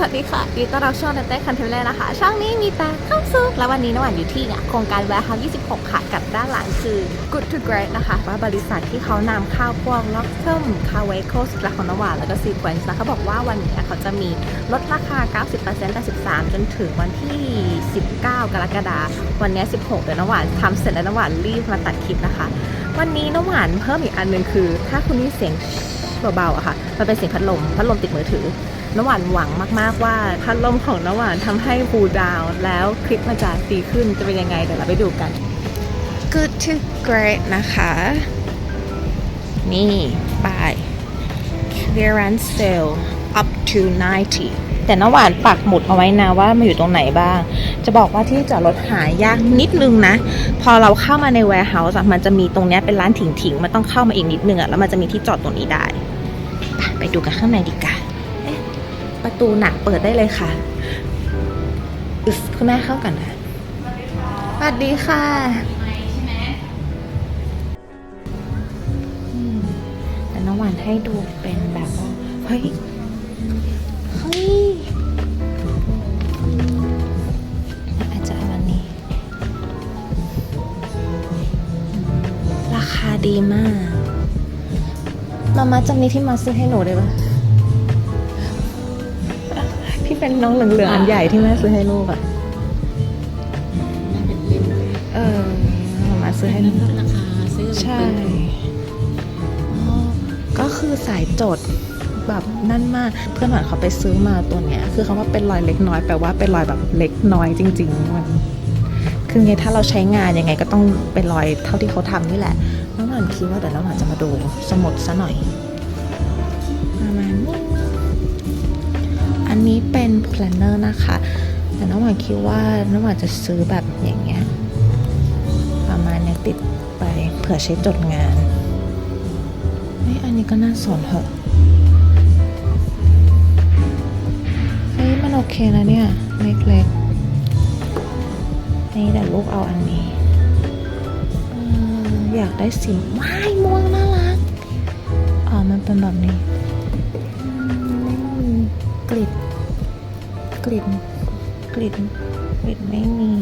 สวัสดีค่ะยินดีต้อนรับช่องเต้คันเทเลนะคะ ช่องนี้มีแต่ข้าวซุปและวันนี้นวานอยู่ที่เนี่ยโครงการ Warehouse 26 ค่ะ กับด้านหลังคือ Good to Great นะคะ ว่าบริษัทที่เขานำข้าวพวก l o c t u m c a w a c o s และของนวานแล้วก็ Sequence นะเขาบอกว่าวันนี้เขาจะมีลดราคา 90%แต่13 จนถึงวันที่ 19 กรกฎาคมวันนี้ 16 เดี๋ยนวานทำเสร็จแล้วนวานรีบมาตัดคลิปนะคะ วันนี้นวานเพิ่มอีกอันหนึงคือ ถ้าคุณได้เสียง เบาๆอะค่ะ มันเป็นเสียงพัดลม พัดลมติดมือถือ น้ำหวานหวังมากๆว่าพัดลมของน้ำหวานทำให้ฟูดาวแล้วคลิปมันจะดีขึ้นจะเป็นยังไงเดี๋ยวเราไปดูกัน Good to Great นะคะ นี่ป้าย clearance sale up to 90แต่น้ำหวานปักหมุดเอาไว้นะว่ามันอยู่ตรงไหนบ้าง จะบอกว่าที่จอดรถหายากนิดนึงนะ พอเราเข้ามาใน warehouse มันจะมีตรงนี้เป็นร้านถิงๆ มันต้องเข้ามาอีกนิดนึงอะแล้วมันจะมีที่จอดตรงนี้ได้ ไปดูกันข้างในดีกว่าเอ๊ะประตูหนักเปิดได้เลยค่ะอึ๊สคุณแม่เข้ากันนะสวัสดีค่ะ แต่น้องหวานให้ดูเป็นแบบว่าเฮ้ย เฮ้ยอาจจะเอาอันนี้ ราคาดีมาก มามาจำนี้ที่มาซื้อให้หนูได้ปะที่เป็นน้องเหลืองๆอันใหญ่ที่แม่ซื้อให้ลูกอะเออมามาซื้อให้ลูกลดราคาซื้อใช่อ๋อก็คือสายจดแบบนั่นมากเพื่อนหวานเขาไปซื้อมาตัวเนี้ย คือเขาว่าเป็นรอยเล็กน้อยแปลว่าเป็นรอยแบบเล็กน้อยจริง ๆ มัน คือไงถ้าเราใช้งานยังไงก็ต้องเป็นรอยเท่าที่เขาทำนี่แหละน้ องหวานคิดว่าเดี๋ยวน้องหวานจะมาดูสมุดซะหน่อยประมาณนี้อันนี้เป็น planner นะคะ แต่น้องหวานคิดว่าน้องหวานจะซื้อแบบอย่างเงี้ยประมาณเนี้ยติดไปเผื่อใช้จดงานเฮ้ยอันนี้ก็น่าสนเหอะเฮ้ยมันโอเคนะเนี่ยเล็กๆนี่เดี๋ยวลูกเอาอันนี้ ออยากได้สีว้ายม่วงน่ารักอ๋อมันเป็นแบบนี้อืมกลิดกลิดกลิดกลิดไม่มี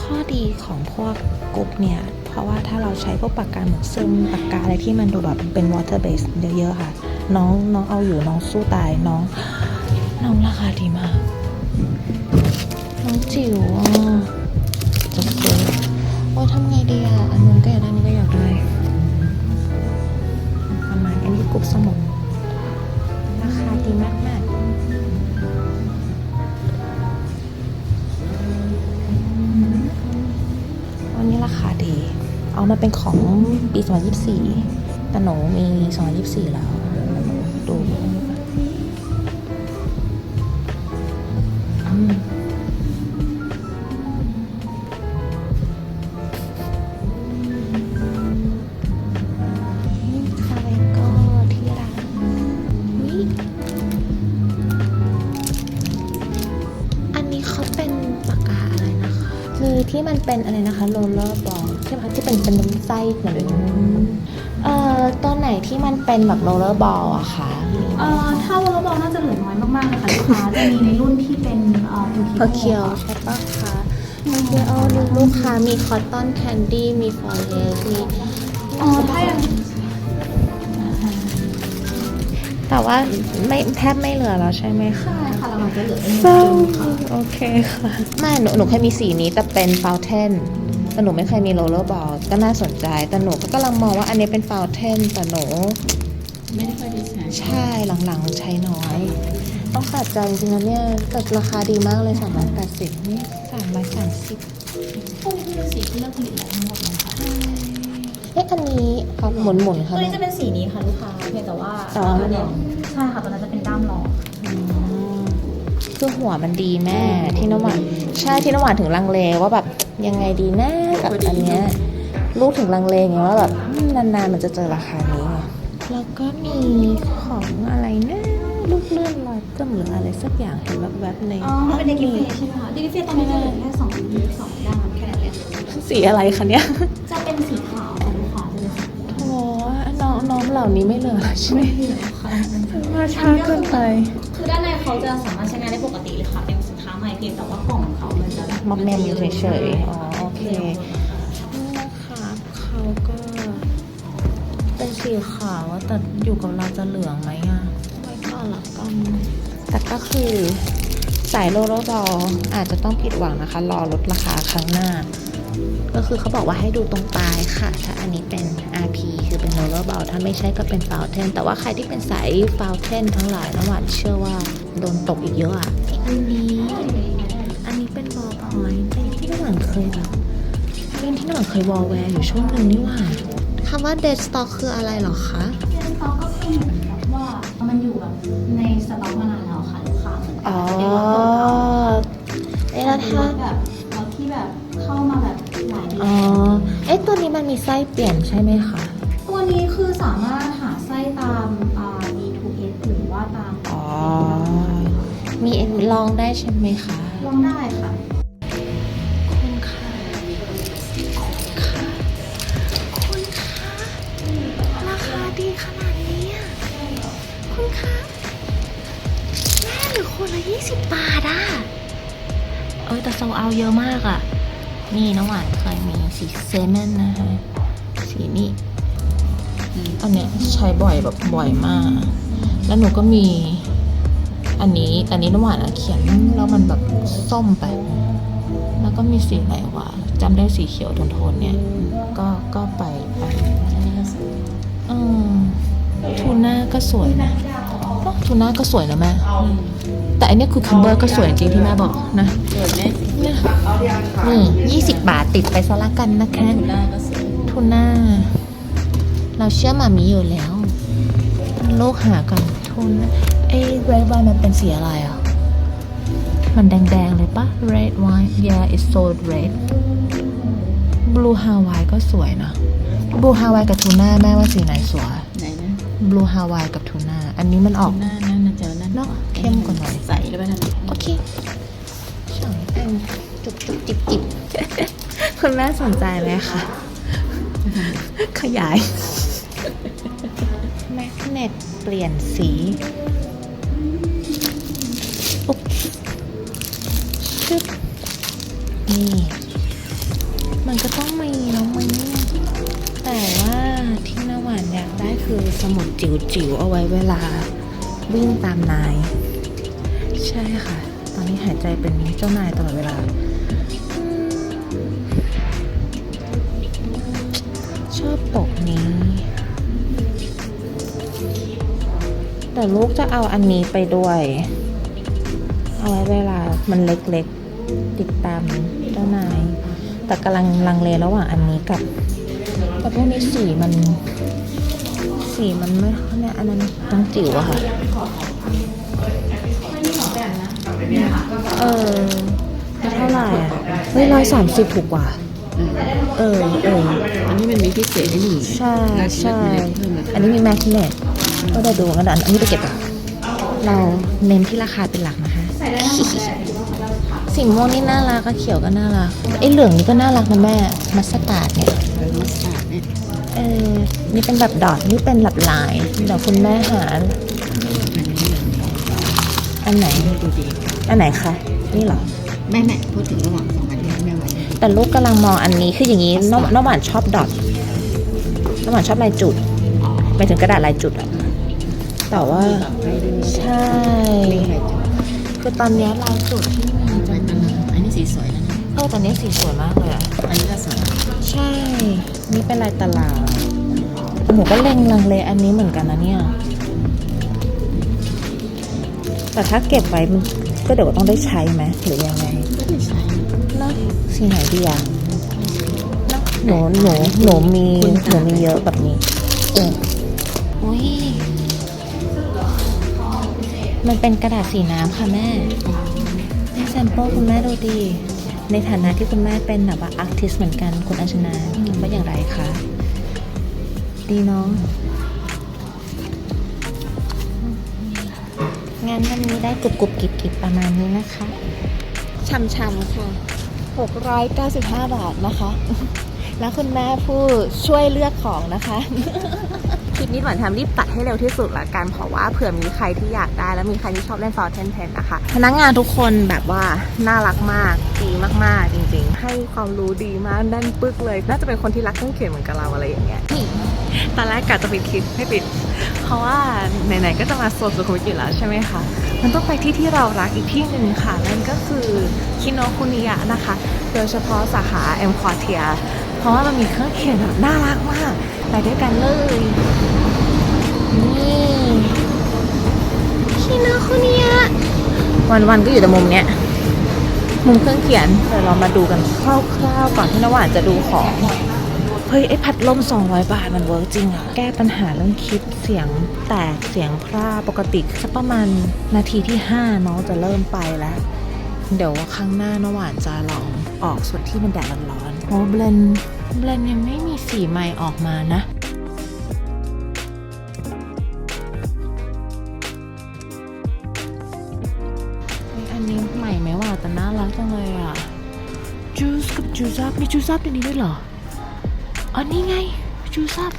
ข้อดีของพวกกรุ๊ปเนี่ย เพราะว่าถ้าเราใช้พวกปากกาหมึกซึมปากกาอะไรที่มันดูแบบเป็น water base เยอะๆค่ะ น้องน้องเอาอยู่น้องสู้ตายน้อง น้องราคาดีมากน้อง จิ๋วอะจะซื้อโอ้ยทำไงดีอะ อันนู้นก็อยากได้นนี้ก็อยากได้ประมาณอันนี้กรุ๊ปสมุดราคาดีมากๆวันนี้ราคาดี เอามาเป็นของปี 2024 แต่หนูมี 2024 แล้ว ดู อืม เป็นอะไรนะคะโรลเลอร์บอลใช่ไหมคะที่เป็นเป็นไส้เหมือนเอ่อตัวไหนที่มันเป็นแบบโรลเลอร์บอลอะคะเอ่อถ้าวอลเลย์บอลน่าจะเหลือน้อยมากๆเลยค่ะลูกค้าจะมีในรุ่นที่เป็นเอ่อเพอร์เคียวใช่ปะคะเพอร์เคียวลูกค้ามีคอตตอนแคนดี้มีฟอเรสมีอ๋อถ้าอย่างแต่ว่าไม่แทบไม่เหลือแล้วใช่ไหมคะใช่ ค่ะเราอาจจะเหลือเป็นเศร้าค่ะโอเคค่ะ ไม่หนูหนูเคยมีสีนี้แต่เป็นฟาวเทนแต่หนูไม่เคยมีโรลเลอร์บอลก็น่าสนใจแต่หนูก็กำลังมองว่าอันนี้เป็นฟาวเทนแต่หนู ไม่ได้ค่อยได้ใช้ใช่หลังๆใช้น้อย ต้องตัดใจจริงๆนะเนี่ยแต่ราคาดีมากเลย380นี่330พวกนี้เป็นสีที่เลือกผลิตแล้วทั้งหมดเลยค่ะเอ๊ะอันนี้ครับหมุนๆค่ะตัวนี้จะเป็นสีนี้ค่ะลูกค้าเพียงแต่ว่าแต่ว่ามันใช่ค่ะตัวนั้นจะเป็นด้ามหลอกอืม คือหัวมันดีแม่ที่น้ำหวานใช่ที่น้ำหวานถึงลังเลว่าแบบยังไงดีนะกับอันเนี้ยลูกถึงลังเลไงว่าแบบอืมนานๆมันจะเจอราคานี้ไงแล้วก็มีของอะไรนะลูกเลื่อนลอยเติมหรืออะไรสักอย่างเห็นแวบๆในอ๋อมันเป็นเดกิเฟใช่ไหมคะเดกิเฟตอนนี้จะเหลือแค่สองสองด้านแค่นั้นเองสีอะไรคะเนี่ยจะเป็นสีขาวค่ะลูกค้าเลยค่ะโอ้น้องน้องเหล่านี้ไม่เหลือแล้วใช่ไหมเหลือค่ะมาช้าเกินไปคือด้านในเขาจะสามารถใช้งาน ได้ปกติเลยค่ะ เป็นสินค้าใหม่เพียงแต่ว่ากล่องของเขามันจะแบบมอมแมมอยู่เฉยๆอ๋อโอเคนี่นะคะเขาก็เป็นสีขาวอะแต่อยู่กับเราจะเหลืองไหมอะไว้ก่อนละกันแต่ก็คือสายโลโลบอลอาจจะต้องผิดหวังนะคะ รอลดราคาครั้งหน้า ก็คือเขาบอกว่าให้ดูตรงปลายค่ะ ถ้าอันนี้เป็น RP คือเป็นโ o ล r บ a ลถ้าไม่ใช่ก็เป็นฟ o วเทนแต่ว่าใครที่เป็นสายฟ o วเทนทั้งหลายนะหวานเชื่อว่าโดนตกอีกเยอะอะ อันนี้ อันนี้เป็นบอลพอยต์เป็นที่น้ำหวานเคยแบบเป็นที่น้ำหวานเคยวอลแวร์อยู่ช่วงหนึ่งนี่หว่าคำว่า dead stock คืออะไรเหรอคะเรื่องสต็อกก็คือเหมือนกับว่ามันอยู่แบบในสต็อกมานานแล้วค่ะลูกค้าเหมือนกัอ๋อเป็นเอ๊ะรแล้วถถ้าแบบ อ๋ออนเอ๊ะตัวนี้มันมีไส้เปลี่ยนใช่ไหมคะ ตัวนี้คือสามารถหาไส้ตามอ่า B2S หรือว่าตามอ๋อ มีเอ็นลองได้ใช่ไหมคะ ลองได้ค่ะ คุณค่ะคุณค่ะคุณค่ะราคาดีขนาดนี้อะคุณคะแม่หรือคนละยี่สิบบาทอะเออแต่โซเอาเยอะมากอะ นี่น้องหวานเคยมีสีเซเมนนะคะสีนี้อันเนี้ยใช้บ่อยแบบบ่อยมาก แล้วหนูก็มีอันนี้อันนี้น้ำหวานอะเขียนแล้วมันแบบส้มไป แล้วก็มีสีไหนวะจำได้สีเขียวโทนๆเนี่ย ก็ก็ไปไปเออทูน่าก็สวยนะ ทูน่าก็สวยนะแม่ แต่อันนี้คือคัมเบอร์ก็สวยจริงที่แม่บอกนะสวยไหมนี่ยี่สิบบาทติดไปซะละกันนะคะทูน่าเราเชื่อมามีอยู่แล้วโลกหาก่อนทูน่าไอ้ red wine มันเป็นสีอะไรอะ มันแดงๆเลยปะ red wine yeah it's so red blue Hawaii ก็สวยนะ blue Hawaii กับทูน่าแม่ว่าสีไหนสวย ไหนนะ blue Hawaii กับทูน่า อันนี้มันออกหน้านั่นนะเจอนั่นเนอะเข้มกว่าหน่อยใสหรือเปล่านั่นโอเคสองอันจุบจุบจิบจิบคุณแม่สนใจไหมคะขยายแมกเนตเปลี่ยนสีอุ๊บชึบนี่ มันก็ต้องมี คือสมุดจิ๋วๆเอาไว้เวลาวิ่งตามนาย ใช่ค่ะ ตอนนี้หายใจเป็นเจ้านายตลอดเวลา ชอบปกนี้ แต่ลูกจะเอาอันนี้ไปด้วย เอาไว้เวลามันเล็กๆ ติดตามเจ้านาย แต่กำลังลังเลระหว่างอันนี้กับแต่พวกนี้สีมัน สีมันไม่เนี่ยอันนั้นต้องจิ๋วอะค่ะ เออแล้วเท่าไหร่อะเฮ้ยร้อยสามสิบถูกกว่า เออเอออันนี้มันมีพิเศษให้หนึ่งใช่ราคาใช่เพิ่มราคาอันนี้มีแมกเนตก็ได้ดูกันอันอันนี้ไปเก็บก่อนเราเน้นที่ราคาเป็นหลักนะคะสีม่วงนี่น่ารักก็เขียวก็น่ารักไอ้เหลืองนี่ก็น่ารักนะแม่มัสตาร์ดเนี่ยเป็นมัสตาร์ด เนี่ยเออนี่เป็นแบบดอทนี่เป็นแบบลายเดี๋ยวคุณแม่หา อันไหนดูดีอันไหนคะ นี่เหรอแม่แม่พูดถึงระหว่างสองอันนี้แม่ไหวแต่ลูกกำลังมองอันนี้คืออย่างนี้น้องน้องหวานชอบดอทน้องหวานชอบลายจุดไปถึงกระดาษลายจุดอะแต่ว่าให้ดูใช่คือตอนเนี้ยลายจุดที่มีไว้ตลาดอันนี้สีสวยแล้วนะเออตอนนี้สีสวยมากเลยอะอันนี้ก็สวยใช่ นี่เป็นลายตลาดแต่หนูก็เล็งลังเลอันนี้เหมือนกันนะเนี่ย แต่ถ้าเก็บไว้มันก็เดี๋ยวก็ต้องได้ใช้ไหมหรือยังไงก็ได้ใช้เนาะสีไหนดีอะเนาะหนูหนูหนูมีหนูมีเยอะแบบนี้เอออุ้ยมันเป็นกระดาษสีน้ำค่ะแม่ให้แซมเปิลคุณแม่ดูดี ในฐานะที่คุณแม่เป็นแบบว่าอาร์ติสเหมือนกันคุณอาชนาคิดว่าอย่างไรคะดีเนาะงานวันนี้ได้กรุบกรุบกิบกิบประมาณนี้นะคะช่ำๆค่ะ 695 บาทนะคะ แล้วคุณแม่ผู้ช่วยเลือกของนะคะคลิปนี้หวานทำรีบตัดให้เร็วที่สุดละกันเพราะว่าเผื่อมีใครที่อยากได้ แล้วมีใครที่ชอบเล่น Fountain Pen นะคะ พนักงานทุกคนแบบว่าน่ารักมากดีมากๆ จริงๆ ให้ความรู้ดีมากแน่นปึกเลย น่าจะเป็นคนที่รักเครื่องเขียนเหมือนกับเราอะไรอย่างเงี้ยนี่ตอนแรกกะจะปิดคลิปให้ปิด เพราะว่าไหนๆก็จะมาโซนสุขุมวิทอยู่แล้วใช่ไหมคะมันต้องไปที่ที่เรารักอีกที่หนึ่งค่ะนั่นก็คือคิโนคุนิยะนะคะ โดยเฉพาะสาขาเอ็มควอเทีย เพราะว่ามันมีเครื่องเขียนแบบน่ารักมาก ไปด้วยกันเลย นี่คิโนคุนิยะวันก็อยู่แต่มุมเนี้ย มุมเครื่องเขียนเดี๋ยวเรามาดูกันคร่าวๆก่อนที่นวานจะดูของ เฮ้ย ไอ้พัดลม 200 บาท มันเวิร์กจริงอะแก้ปัญหาเรื่องคลิปเสียงแตกเสียงพร่าปกติสักประมาณนาทีที่ 5 น้องจะเริ่มไปแล้ว เดี๋ยวครั้งหน้านวานจะลองออกส่วนที่มันแดดร้อน โอ้เบลนเบลนยังไม่มีสีใหม่ออกมานะอันนี้ใหม่ไหมว่าแต่น่ารักจังเลยอะจูสกับจูซับมีจูซับในนี้ด้วยเหรออันนี้ไงจูซับ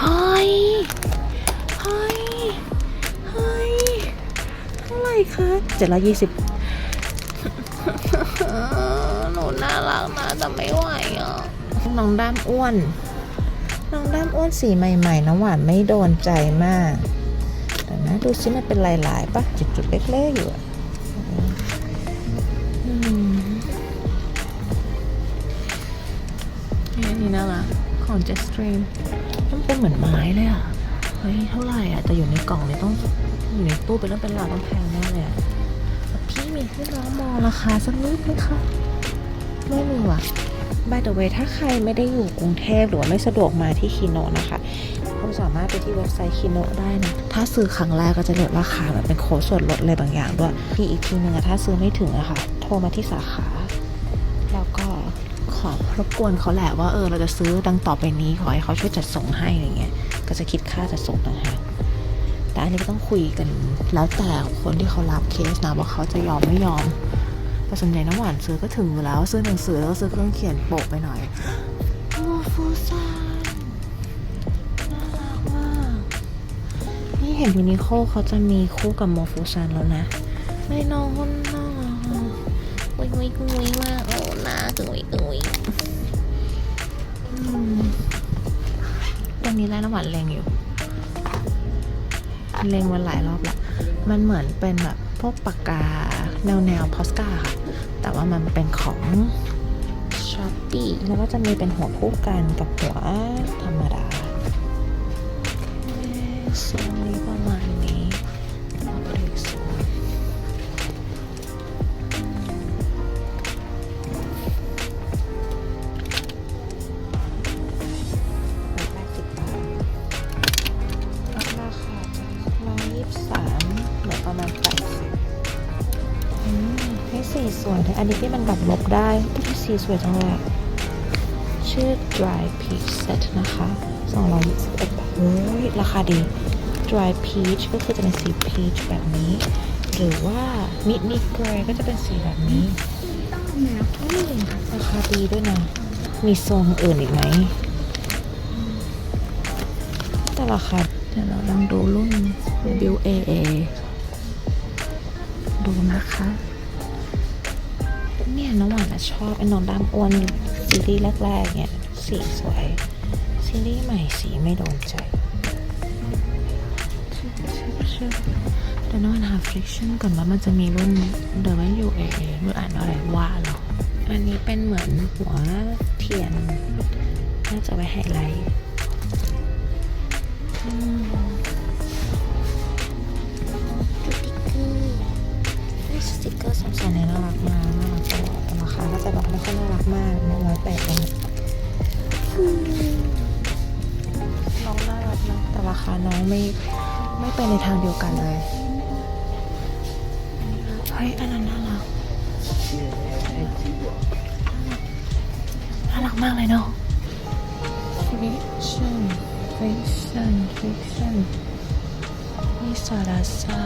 เฮ้ยเฮ้ยเฮ้ยเท่าไหร่คะเจ็ดร้อยยี่สิบ หนูน่ารักนะแต่ไม่ไหวอะน้องด้ามอ้วน น้องด้ามอ้วนสีใหม่ๆน้ำหวานไม่โดนใจมากแต่นะดูซิมันเป็นลายๆปะจุดๆเล็กๆอยู่อะอืมนี่อันนี่น่ารักของ Jet Stream มันเป็นเหมือนไม้เลยอะ เฮ้ย เท่าไหร่อะ แต่อยู่ในกล่องเนี่ยต้องอยู่ในตู้เป็นเรื่องเป็นราวต้องแพงแน่เลยอะแต่พี่มีให้น้องมองราคาสักนิดไหมคะ ไม่มีว่ะ by the way ถ้าใครไม่ได้อยู่กรุงเทพหรือว่าไม่สะดวกมาที่คีโนนะคะคุณสามารถไปที่เว็บไซต์คีโนได้นะ ถ้าซื้อครั้งแรกก็จะลดราคาแบบเป็นโค้ดส่วนลดอะไรบางอย่างด้วยมีอีกทีหนึงอะถ้าซื้อไม่ถึงอะค่ะ โทรมาที่สาขา แล้วก็ขอรบกวนเขาแหละว่าเออเราจะซื้อดังต่อไปนี้ขอให้เขาช่วยจัดส่งให้อะไรเงี้ย ก็จะคิดค่าจัดส่งต่างหากแต่อันนี้ก็ต้องคุยกันแล้วแต่คนที่เขารับเคสนะว่าเขาจะยอมไม่ยอม แต่ส่วนใหญ่น้ำหวานซื้อก็ถึงอยู่แล้วซื้อหนังสือแล้วก็ซื้อเครื่องเขียนโปะไปหน่อยโมฟูซานน่ารักมาก นี่เห็นยูนิโคเขาจะมีคู่กับโมฟูซานแล้วนะไม่น้องคนน่ารักอะวิวิวิวิมากโอ้หน้ากึ่งวิกึ่งวิอืมตัวนี้แหล้วน้ำหวานเลงอยู่เลงมันหลายรอบแล้วมันเหมือนเป็นแบบพวกปากกา แนวแนวพอสกาค่ะแต่ว่า มันเป็นของช้อปปี้แล้วก็จะมีเป็นหัวคู่กันกับหัวธรรมดาเอ๊ะทรงนี้ประมาณนี้ นนี้ที่มันแบบลบได้ที่สีสวยจังเลยชื่อ dry peach set นะคะ 221บาทโอ้ยราคาดี dry peach ก็คือจะเป็นสี peach แบบนี้ หรือว่า mid mid gray ก็จะเป็นสีแบบนี้ราคาดีด้วยนะ มีทรงอื่นอีกไหมแต่ราคาเดี๋ยวเราลองดูรุ่น Bill AA ดูนะคะ เนี่ยน้องหวานอะชอบไอ้น้องดำอ้วนซีรีส์แรกๆเนี่ยสีสวย ซีรีส์ใหม่สีไม่โดนใจชึบชึบชึบเดี๋ยวน้องหวานหา friction ก่อนว่ามันจะมีรุ่น W AA มืออ่านอะไรว่าหรอ อันนี้เป็นเหมือนหัวเทียน น่าจะไว้ไฮไลท์ ไม่ไม่ไปในทางเดียวกันเลย เฮ้ย อันนั้นน่ารัก น่ารักมากเลยเนาะ friction friction friction นี่ซาราซา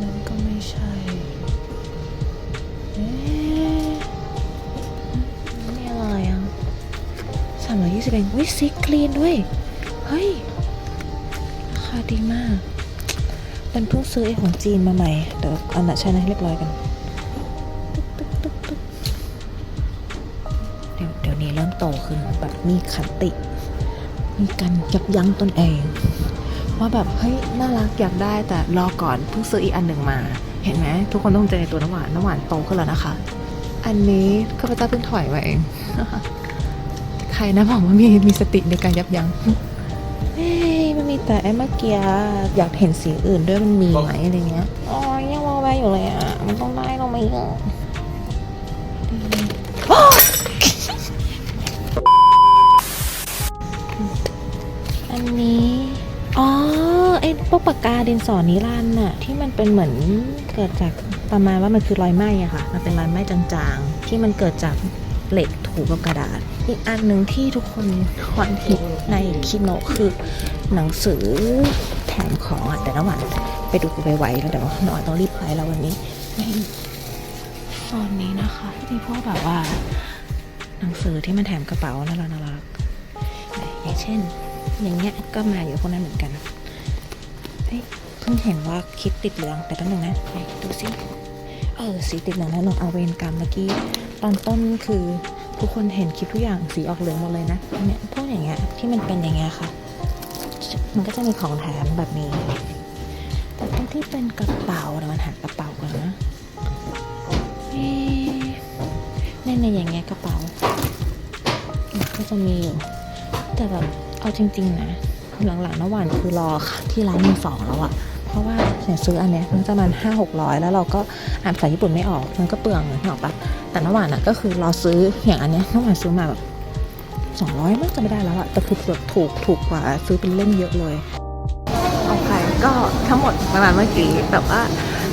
นั่นก็ไม่ใช่เอ๊ะนี่อะไรอะสามร้อยยี่สิบเอฮ้ยซิคลีนด้วย เฮ้ย ดีมาก มันเพิ่งซื้อไอ้ของจีนมาใหม่ เดี๋ยวเอาหนัใช้นะให้เรียบร้อยกันเดี๋ยวเดี๋ยวนี้เริ่มโตขึ้นแบบมีขันติ มีการยับยั้งตนเอง ว่าแบบ เฮ้ย น่ารักอยากได้แต่รอก่อนเพิ่งซื้ออีกอันหนึ่งมา เห็นไหมทุกคนต้องใจในตัวน้ำหวานน้ำหวานโตขึ้นแล้วนะคะ อันนี้ข้าพเจ้าเพิ่งถอยมาเองใครนะบอกว่ามีมีสติในการยับยั้ง เฮ้ยมันมีแต่ไอ้เมื่อกี้อยากเห็นสีอื่นด้วยมันมีไหมอะไรเงี้ยอ๋อยังวอแวร์อยู่เลยอะ มันต้องได้เราไหมอะอ้าวอันนี้ อ๋อ ไอ้พวกปากกาดินสอนิรันดร์น่ะ ที่มันเป็นเหมือนเกิดจากประมาณว่ามันคือรอยไหม้อะค่ะ มันเป็นรอยไหม้จางๆ ที่มันเกิดจาก เหล็กถูกับกระดาษ อีกอันหนึ่งที่ทุกคนคอนฮิตในคิโนะคือหนังสือแถมของอะแต่น้ำหวานไปดูไปไวแล้วเดี๋ยวน้ำหวานต้องรีบไปแล้ววันนี้ในโซนนี้นะคะมีพวกแบบว่า หนังสือที่มันแถมกระเป๋าน่ารักน่ารักอย่างเช่น อย่างเงี้ยก็มาอยู่พวกนั้นเหมือนกันเอ้ยเพิ่งเห็นว่าคลิปติดเหลืองแต่ตั้งหนึ่งนะดูสิ ออสีติดหลืองแล้วหนูเอาเวรกรรมเมื่อกี้ตอนต้นคือทุกคนเห็นคลิปทุกอย่างสีออกเหลืองหมดเลยนะเนี่ยพวกอย่างเงี้ยที่มันเป็นอย่างเงี้ยค่ะ มันก็จะมีของแถมแบบนี้ แต่ตรงที่เป็นกระเป๋าเดี๋ยวมันหากระเป๋าก่อนนะเอ๊ะในในอย่างเงี้ยกระเป๋าก็จะมีอยู่แต่แบบเอาจริง ๆ นะหลังๆน้ำหวานคือรอค่ะที่ร้านมือสองแล้วอะเพราะ อย่างซื้ออันเนี้ยมันจะมันห้าหกร้อยแล้วเราก็อ่านภาษาญี่ปุ่นไม่ออกมันก็เปลืองนึกออกปะแต่น้ำหวานอะก็คือรอซื้ออย่างอันเนี้ยน้ำหวานซื้อมาแบบสองร้อยมากจะไม่ได้แล้วอะแต่คือแบบถูกถูกกว่าซื้อเป็นเล่มเยอะเลยโอเคก็ทั้งหมดประมาณเมื่อกี้แบบว่า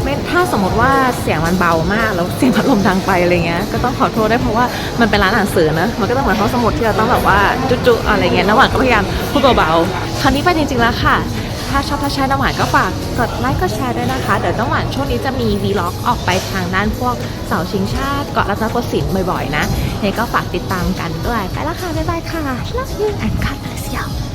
ไม่ถ้าสมมติว่าเสียงมันเบามากแล้วเสียงพัดลมดังไปอะไรเงี้ยก็ต้องขอโทษได้วยเพราะว่ามันเป็นร้านหนังสือนะมันก็ต้องเหมือนห้องสมุดที่เราต้องแบบว่าจุๆอะไรเงี้ยน้ำหวานก็พยายามพูดเบาๆคราวนี้ไปจริงๆแล้วค่ะ ถ้าชอบถ้าแชร์น้ำหวานก็ฝากกดไลค์กดแชร์ด้วยนะคะ เดี๋ยวน้ำหวานช่วงนี้จะมีวีล็อกออกไปทางด้านพวกเสาชิงชาติเกาะรัตนโกสินทร์บ่อยๆนะเนี่ก็ฝากติดตามกันด้วย ไปแล้วค่ะ บ๊ายบายค่ะ love you and God bless you